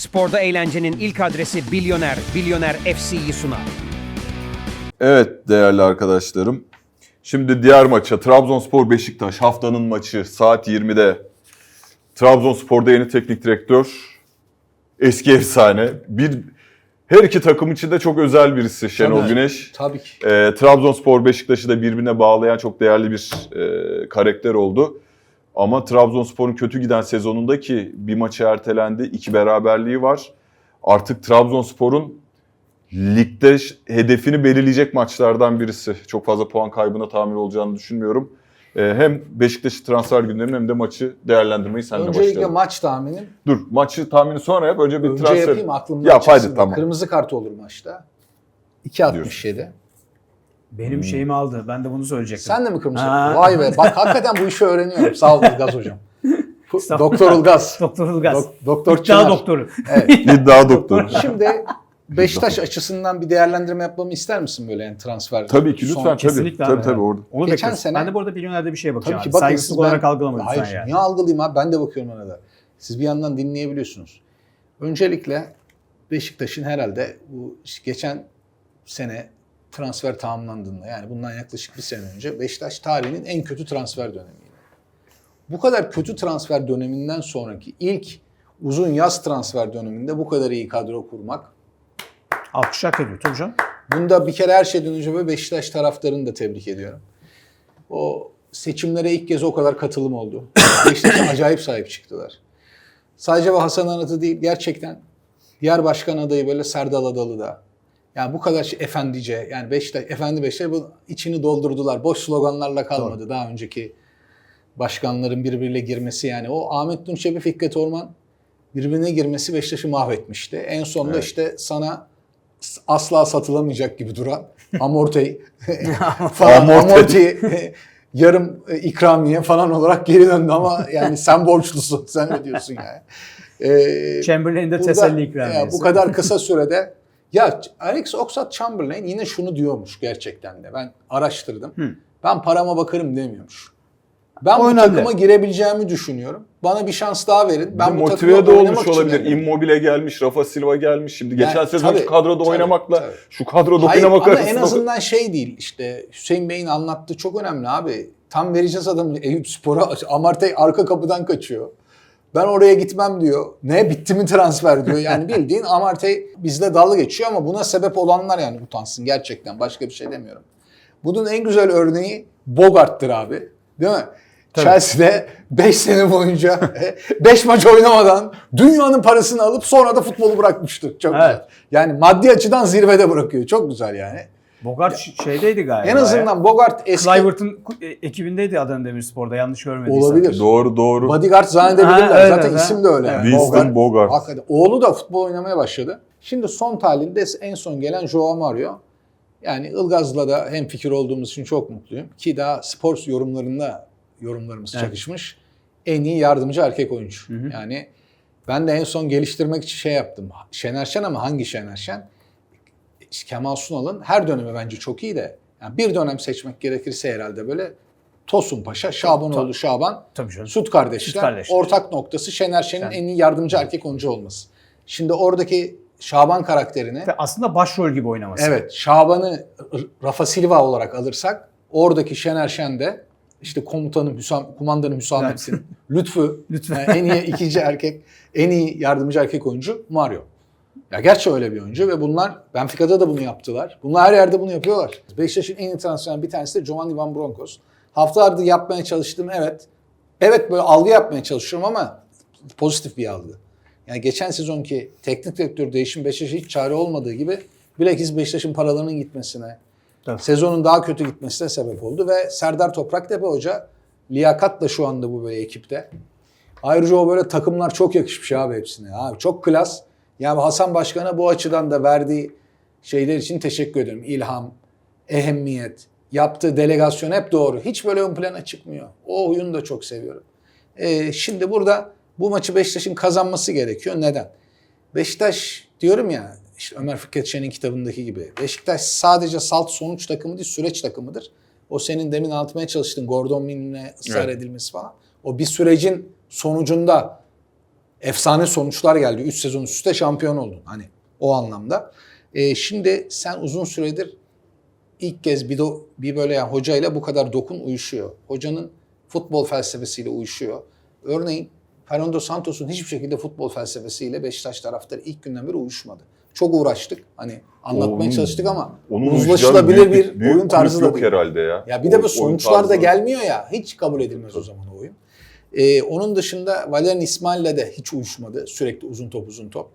Sporda eğlencenin ilk adresi Bilyoner, Bilyoner FC'yi sunar. Evet değerli arkadaşlarım. Şimdi diğer maça Trabzonspor Beşiktaş haftanın maçı saat 20'de. Trabzonspor'da yeni teknik direktör. Eski efsane. Bir her iki takım için de çok özel birisi Şenol Tabii. Güneş. Tabii ki. Ee, Trabzonspor Beşiktaş'ı da birbirine bağlayan çok değerli bir e, karakter oldu. Ama Trabzonspor'un kötü giden sezonunda ki bir maçı ertelendi, iki beraberliği var. Artık Trabzonspor'un ligde hedefini belirleyecek maçlardan birisi. Çok fazla puan kaybına tahammül olacağını düşünmüyorum. Ee, hem Beşiktaş'ı transfer gündemini hem de maçı değerlendirmeyi seninle Öncelikle başlayalım. maç tahminim. Dur maçı tahmini sonra yap. Önce bir Önce transfer. yapayım aklımdan Yap hadi çıksın. tamam. Kırmızı kart olur maçta. 2.67. Benim şeyimi aldı. Ben de bunu söyleyecektim. Sen de mi kırmızı? Ha. Vay be. Bak hakikaten bu işi öğreniyorum. Sağ ol Ilgaz hocam. Estağfurullah. Doktor Ilgaz. Doktor Ilgaz. Dok- Doktor İddia Çınar. doktoru. Evet. İddia doktoru. Şimdi Beşiktaş açısından bir değerlendirme yapmamı ister misin böyle yani transfer? Tabii ki son- lütfen tabii. Kesinlikle Tabii abi. tabii orada. Onu Geçen bekliyoruz. sene- Ben de bu arada milyonerde bir şeye bakacağım. Tabii ki abi. bakın Saygısızlık siz olarak ben- algılama Hayır, lütfen yani. niye algılayayım abi? Ben de bakıyorum ona da. Siz bir yandan dinleyebiliyorsunuz. Öncelikle Beşiktaş'ın herhalde bu geçen sene transfer tamamlandığında yani bundan yaklaşık bir sene önce Beşiktaş tarihinin en kötü transfer dönemiydi. Bu kadar kötü transfer döneminden sonraki ilk uzun yaz transfer döneminde bu kadar iyi kadro kurmak Alkış hak ediyor tabii canım. Bunda bir kere her şeyden önce böyle Beşiktaş taraftarını da tebrik ediyorum. O seçimlere ilk kez o kadar katılım oldu. Beşiktaş'a acayip sahip çıktılar. Sadece bu Hasan Anat'ı değil gerçekten diğer başkan adayı böyle Serdal Adalı da. Yani bu kadar şey, efendice yani Beşiktaş, efendi Beşiktaş bu içini doldurdular. Boş sloganlarla kalmadı daha önceki başkanların birbiriyle girmesi yani. O Ahmet Tunçebi, Fikret Orman birbirine girmesi Beşiktaş'ı mahvetmişti. En sonunda Evet. işte sana asla satılamayacak gibi duran Amorti falan Amorti. Amorti yarım e, ikramiye falan olarak geri döndü ama yani sen borçlusun sen ödüyorsun yani. Ee, Chamberlain'de teselli ya ikramiyesi. bu kadar kısa sürede ya Alex Oxlade-Chamberlain yine şunu diyormuş gerçekten de. Ben araştırdım. Ben parama bakarım demiyormuş. Ben bu Oynadı. takıma girebileceğimi düşünüyorum. Bana bir şans daha verin. Ben bu motive de olmuş olabilir. Immobile gelmiş, Rafa Silva gelmiş. Şimdi Yani geçen sezon tabii, şu kadroda tabii, oynamakla tabii. şu kadroda Hayır oynamak ama en arasında azından şey değil işte Hüseyin Bey'in anlattığı çok önemli abi. Tam vereceğiz adamı Eyüp Spor'a Amartey arka kapıdan kaçıyor. Ben oraya gitmem diyor. Ne bitti mi transfer diyor. Yani bildiğin Amartey bizle dalga geçiyor ama buna sebep olanlar yani utansın gerçekten. Başka bir şey demiyorum. Bunun en güzel örneği Bogart'tır abi. Değil mi? Chelsea'de 5 sene boyunca 5 maç oynamadan dünyanın parasını alıp sonra da futbolu bırakmıştır. Çok Evet. güzel. Yani maddi açıdan zirvede bırakıyor. Çok güzel yani. Bogart ş- şeydeydi galiba. En azından Bogart eski Clivert'ın e, ekibindeydi Adana Demirspor'da yanlış görmediysem. olabilir. Doğru doğru. Bodyguard zannedebilirler. Ha, öyle Zaten de. isim de öyle. Evet. Winston Bogart. Hakikaten. Oğlu da futbol oynamaya başladı. Şimdi son talihinde en son gelen Joao Mario. Yani Ilgaz'la da hem fikir olduğumuz için çok mutluyum. Ki daha spor yorumlarında yorumlarımız Evet. çakışmış. En iyi yardımcı erkek oyuncu. Yani ben de en son geliştirmek için şey yaptım. Şener Şen ama hangi Şener Şen? Kemal Sunal'ın her dönemi bence çok iyi de yani bir dönem seçmek gerekirse herhalde böyle Tosun Paşa, Şabanoğlu Şaban, Tabii canım. Süt kardeşler, Süt kardeşler. ortak noktası Şener Şen'in Şen. en iyi yardımcı erkek oyuncu olması. Şimdi oradaki Şaban karakterini Ve aslında başrol gibi oynaması. evet Şaban'ı Rafa Silva olarak alırsak oradaki Şener Şen de işte komutanım Hüsam, kumandanım Hüsamettin, Lütfü, Lütfü. yani en iyi ikinci erkek, en iyi yardımcı erkek oyuncu Mario. Ya gerçi öyle bir oyuncu ve bunlar Benfica'da da bunu yaptılar. Bunlar her yerde bunu yapıyorlar. Beşiktaş'ın en transferinden bir tanesi de Giovanni Van Bronckhorst. Haftalardır yapmaya çalıştığım evet. Evet böyle algı yapmaya çalışıyorum ama pozitif bir algı. Yani geçen sezonki teknik direktör değişim Beşiktaş'a hiç çare olmadığı gibi bilakis Beşiktaş'ın paralarının gitmesine, Tabii. sezonun daha kötü gitmesine sebep oldu ve Serdar Topraktepe Hoca liyakat da şu anda bu böyle ekipte. Ayrıca o böyle takımlar çok yakışmış abi hepsine. Abi çok klas. Yani Hasan Başkan'a bu açıdan da verdiği şeyler için teşekkür ederim. İlham, ehemmiyet, yaptığı delegasyon hep doğru. Hiç böyle ön plana çıkmıyor. O oyunu da çok seviyorum. Ee, şimdi burada bu maçı Beşiktaş'ın kazanması gerekiyor. Neden? Beşiktaş diyorum ya işte Ömer Fikret Şen'in kitabındaki gibi. Beşiktaş sadece salt sonuç takımı değil süreç takımıdır. O senin demin anlatmaya çalıştığın Gordon Mill'ine ısrar Evet. edilmesi falan. O bir sürecin sonucunda efsane sonuçlar geldi. 3 sezon üst üste şampiyon oldun. Hani o anlamda. E, şimdi sen uzun süredir ilk kez bir, do, bir böyle yani hocayla bu kadar dokun uyuşuyor. Hocanın futbol felsefesiyle uyuşuyor. Örneğin Fernando Santos'un hiçbir şekilde futbol felsefesiyle Beşiktaş taraftarı ilk günden beri uyuşmadı. Çok uğraştık. Hani anlatmaya Onun- çalıştık ama Onun uzlaşılabilir uyuşacağı bir büyük- büyük oyun tarzı da yok değil. herhalde ya. Ya bir de O- bu oyun sonuçlar da gelmiyor ya. Hiç kabul edilmez o zaman o oyun. Ee, onun dışında Valerian İsmail'le de hiç uyuşmadı. Sürekli uzun top uzun top.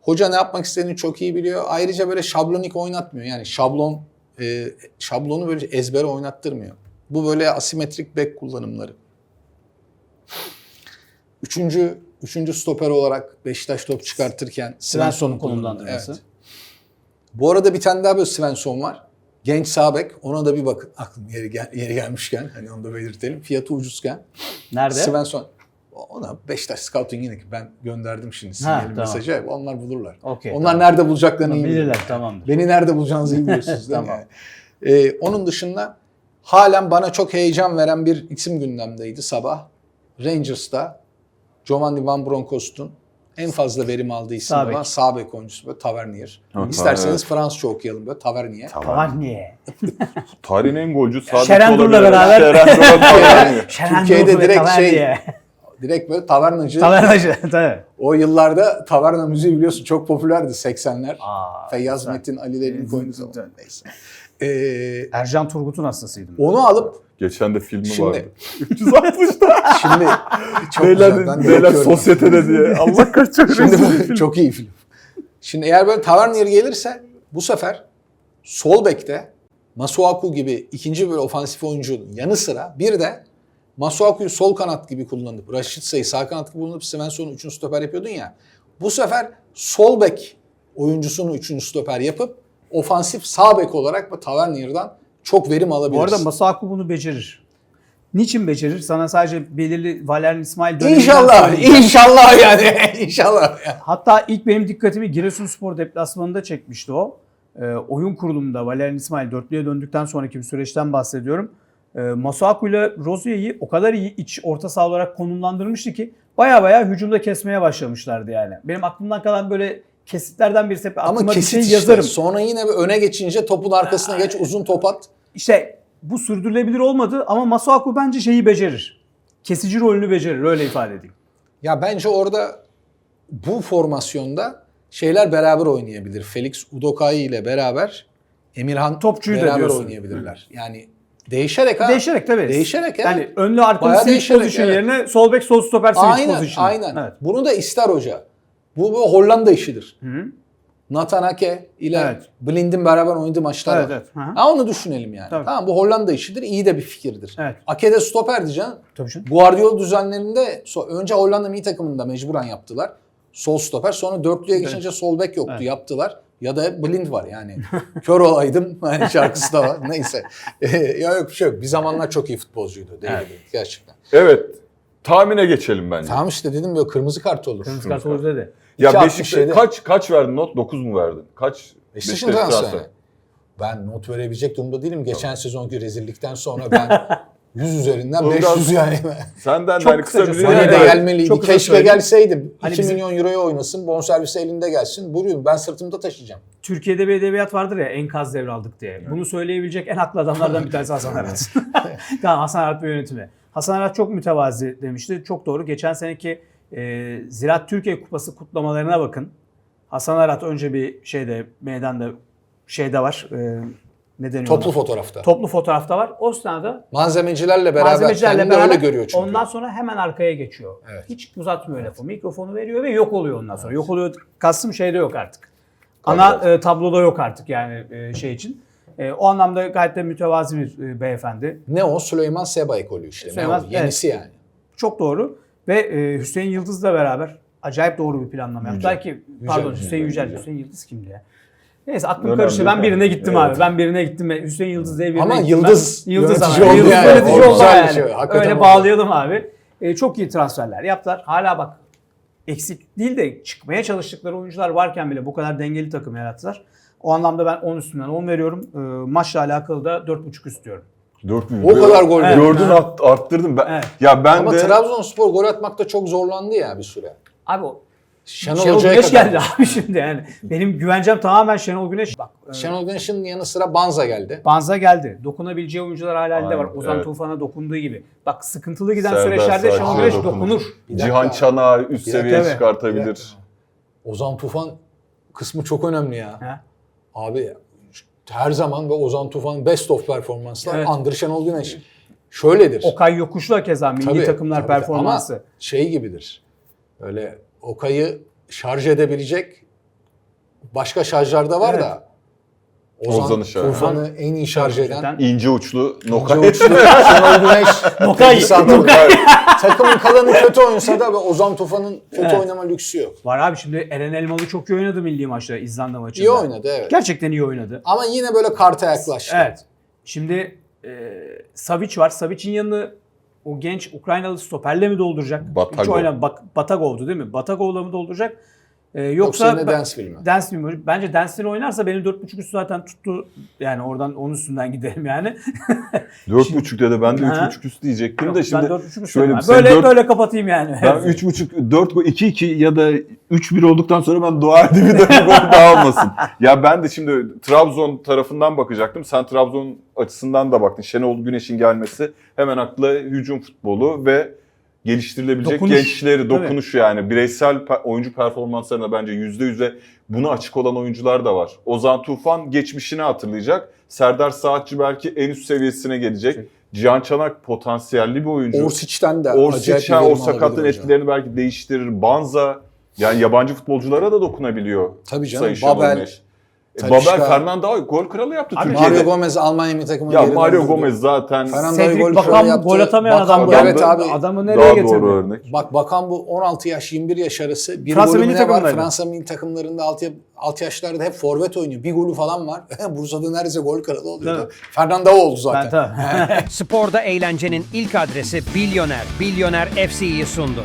Hoca ne yapmak istediğini çok iyi biliyor. Ayrıca böyle şablonik oynatmıyor. Yani şablon e, şablonu böyle ezbere oynattırmıyor. Bu böyle asimetrik back kullanımları. Üçüncü, üçüncü stoper olarak Beşiktaş top çıkartırken Svensson'un konumlandırması. Evet. Bu arada bir tane daha böyle Svensson var. Genç sağ bek. Ona da bir bakın. Aklım yeri, gel, yeri gelmişken hani onu da belirtelim. Fiyatı ucuzken. Nerede? Svensson. Ona Beşiktaş Scouting'ine ben gönderdim şimdi sinyali tamam. mesajı. Onlar bulurlar. Okey, Onlar tamam. nerede bulacaklarını iyi bilirler. Tamamdır. Beni nerede bulacağınızı iyi biliyorsunuz? Tamam. Ee, onun dışında halen bana çok heyecan veren bir isim gündemdeydi sabah. Rangers'ta Giovanni Van Bronckhorst'un en fazla verim aldığı isim Sağ bek. olan sağ bek oyuncusu böyle Tavernier. Ha, İsterseniz evet. Fransızca okuyalım böyle Tavernier. Niye? Tarihin en golcü sadece Şerendur'la beraber. Şerendur'la Tavernier. Türkiye'de direkt şey- Direkt böyle tavernacı. Tavernacı. Tabii. o yıllarda taverna müziği biliyorsun çok popülerdi 80'ler. Aa, Feyyaz güzel. Metin, Ali'lerin koyunu zaman. Evet. Neyse. Ee, Ercan Turgut'un hastasıydım. onu alıp Geçen de filmi Şimdi- vardı. 360'da. şimdi çok güzel, ben de beyler bakıyorum. sosyetede diye. Allah kaç çok Şimdi bu çok iyi film. Şimdi eğer böyle Tavernier gelirse bu sefer sol bekte Masuaku gibi ikinci bir ofansif oyuncunun yanı sıra bir de Masuaku'yu sol kanat gibi kullanıp Raşitsa'yı sağ kanat gibi kullanıp Svensson'u üçüncü stoper yapıyordun ya. Bu sefer sol bek oyuncusunu üçüncü stoper yapıp ofansif sağ bek olarak bu Tavernier'dan çok verim Bu alabilirsin. arada Masuaku bunu becerir. Niçin becerir? Sana sadece belirli Valerian İsmail döneminden İnşallah, söyleyeceğim. inşallah yani. inşallah. Yani. Hatta ilk benim dikkatimi Giresunspor deplasmanında çekmişti o. Ee, oyun kurulumunda Valerian İsmail dörtlüye döndükten sonraki bir süreçten bahsediyorum. Ee, Masuaku ile Rozier'i o kadar iyi iç orta saha olarak konumlandırmıştı ki baya baya hücumda kesmeye başlamışlardı yani. Benim aklımdan kalan böyle kesitlerden birisi hep Ama aklıma bir kesit şey işte. yazarım. Sonra yine bir öne geçince topun arkasına geç uzun top at. İşte bu sürdürülebilir olmadı ama Masuaku bence şeyi becerir. Kesici rolünü becerir öyle ifade edeyim. Ya bence orada bu formasyonda şeyler beraber oynayabilir. Felix Udokai ile beraber Emirhan Topçuyu da beraber diyorsun. oynayabilirler. Yani değişerek ha. Değişerek tabii. Değişerek ya. Yani önlü arkalı switch position evet. yerine sol bek sol stoper switch Aynen, position. aynen. Evet. Bunu da ister hoca. Bu, bu Hollanda işidir. Hı. Nathan Ake ile Evet. Blind'in beraber oynadığı maçlar Evet, var. evet. Hı hı. Ha onu düşünelim yani. Tabii. Tamam bu Hollanda işidir. iyi de bir fikirdir. Evet. Ake de stoperdi canım. Tabii canım. Guardiola düzenlerinde önce Hollanda milli takımında mecburen yaptılar. Sol stoper. Sonra dörtlüye geçince sol bek yoktu. Evet. Yaptılar. Ya da blind var yani. Kör olaydım. Hani şarkısı da var. Neyse. Ee, ya yok bir şey yok. Bir zamanlar çok iyi futbolcuydu. Değil Evet. mi? Gerçekten. Evet. Tahmine geçelim bence. Tamam işte dedim böyle kırmızı kart olur. Kırmızı kart olur dedi. Ya 2.67. Beşiktaş kaç kaç verdin not? 9 mu verdin? Kaç? Beşiktaş'ın Beşiktaş transferi. Ben not verebilecek durumda değilim. Geçen sezonki rezillikten sonra ben 100 üzerinden Ondan- 500 yani. Senden Çok de hani kısa bir. Hani de Evet. gelmeliydi. Çok kısa Keşke gelseydim. Hani 2 bizim- milyon euroya oynasın. Bonservisi elinde gelsin. Buyurun ben sırtımda taşıyacağım. Türkiye'de bir edebiyat vardır ya enkaz devraldık diye. Bunu söyleyebilecek en haklı adamlardan bir tanesi Hasan Arat. tamam Hasan Arat ve yönetimi. Hasan Arat çok mütevazi demişti. Çok doğru. Geçen seneki e, Ziraat Türkiye Kupası kutlamalarına bakın. Hasan Arat önce bir şeyde meydanda şeyde var. E, ne deniyor Toplu ona? fotoğrafta. Toplu fotoğrafta var. O sırada Malzemecilerle beraber malzemecilerle kendini beraber öyle görüyor çünkü. ondan sonra hemen arkaya geçiyor. Evet. Hiç uzatmıyor lafı. Mikrofonu veriyor ve yok oluyor ondan sonra. Yok oluyor kastım şeyde yok artık. Ana e, tabloda yok artık yani e, şey için. E, o anlamda gayet de mütevazi bir e, beyefendi. Ne o? Süleyman Seba ekolü işte. Süleyman- ne o? Yenisi yani. Çok doğru. Ve e, Hüseyin Yıldız'la beraber acayip doğru bir planlama yaptı. Yücel. Belki pardon Yücel, Hüseyin Yücel. Yücel. Hüseyin Yıldız kimdi ya? Neyse aklım Önemli karıştı. Ben birine gittim Evet. abi. Ben birine gittim Hüseyin Yıldız diye birine Ama gittim. Yıldız Ben- Yıldız yönetici ama. oldu Yıldız yani. yönetici oldu güzel bir yani. şey. Hakikaten Öyle oldu. bağlayalım abi. E, çok iyi transferler yaptılar. Hala bak eksik değil de çıkmaya çalıştıkları oyuncular varken bile bu kadar dengeli takım yarattılar. O anlamda ben 10 üstünden 10 veriyorum. E, maçla alakalı da 4.5 istiyorum. 4 mü? O kadar gol Evet. gördü. Gördün art- arttırdın. Ben, Evet. Ya ben Ama de Trabzonspor gol atmakta çok zorlandı ya bir süre. Abi o Şenol, Şenol Hoca'ya Güneş kadar. geldi abi şimdi yani. Benim güvencem tamamen Şenol Güneş. Bak e, Şenol Güneş'in yanı sıra Banza geldi. Banza geldi. Dokunabileceği oyuncular hala elinde var. Aynen, Ozan evet. Tufan'a dokunduğu gibi. Bak sıkıntılı giden Serdar süreçlerde Şenol Güneş dokunur. Bir dakika. Cihan Çanağı üst dakika, seviyeye evet. Çıkartabilir. dakika. Ozan Tufan kısmı çok önemli ya. Ha? Abi her zaman ve Ozan Tufan best of performanslar Evet. Andır Şenol Güneş. Şöyledir. Okay Yokuş'la keza milli Tabii, takımlar tabii, tabii. performansı. Ama şey gibidir. Böyle Okay'ı şarj edebilecek başka şarjlarda var Evet. da Ozan Ozan'ı şarj- Tufan'ı en iyi şarj eden. İnce uçlu ince Nokay. uçlu Şenol Güneş. Nokay, Nokay. Takımın kalanı kötü oynasa da ve Ozan Tufan'ın kötü Evet. oynama lüksü yok. Var abi şimdi Eren Elmalı çok iyi oynadı milli maçta İzlanda maçında. İyi oynadı evet. Gerçekten iyi oynadı. Ama yine böyle karta yaklaştı. Evet. Şimdi e, Savic var. Savic'in yanını o genç Ukraynalı stoperle mi dolduracak? Hiç Batagov. oynan Bak, Batagov'du değil mi? Batagov'la mı dolduracak? E, Yoksa, yoksa yine ben- Dansville mi? Dansville mi? Bence Dansville oynarsa benim 4.5 üstü zaten tuttu. Yani oradan onun üstünden gidelim yani. Dört buçuk dedi. Ben de Ha. üç buçuk üst diyecektim Yok, de ben şimdi 4.5 üstü. şöyle yani. böyle dört- böyle kapatayım yani. ben üç buçuk, dört gol, iki iki ya da üç bir olduktan sonra ben dua edeyim bir de bir gol daha olmasın. Ya ben de şimdi Trabzon tarafından bakacaktım. Sen Trabzon açısından da baktın. Şenol Güneş'in gelmesi hemen akla hücum futbolu ve geliştirilebilecek Dokunuş. gençleri Tabii. dokunuş yani bireysel oyuncu performanslarına bence yüzde yüze buna açık olan oyuncular da var. Ozan Tufan geçmişini hatırlayacak. Serdar Saatçi belki en üst seviyesine gelecek. Cihan Çanak potansiyelli bir oyuncu. Orsic'ten de Orsic ha, o sakatlığın etkilerini belki değiştirir. Banza yani yabancı futbolculara da dokunabiliyor. Tabii canım, Sayın Babel, Güneş. E, Talişka. Babel Fernando gol kralı yaptı Abi, Türkiye'de. Mario Gomez Almanya milli takımına ya geri Mario döndürdü. Gomez zaten Fernando Cedric gol Bakan kralı yaptı. gol atamayan Bakan adam. bu, geldi. evet abi. Adamı nereye daha getirdi? doğru örnek. Bak bakan bu 16 yaş 21 yaş arası bir Fransa milli ne var? takımındaydı. Fransa milli takımlarında 6, 6 yaşlarda hep forvet oynuyor. Bir golü falan var. Bursa'da neredeyse gol kralı oluyordu. Fernando oldu Ben zaten. tabii. Sporda eğlencenin ilk adresi Bilyoner. Bilyoner FC'yi sundu.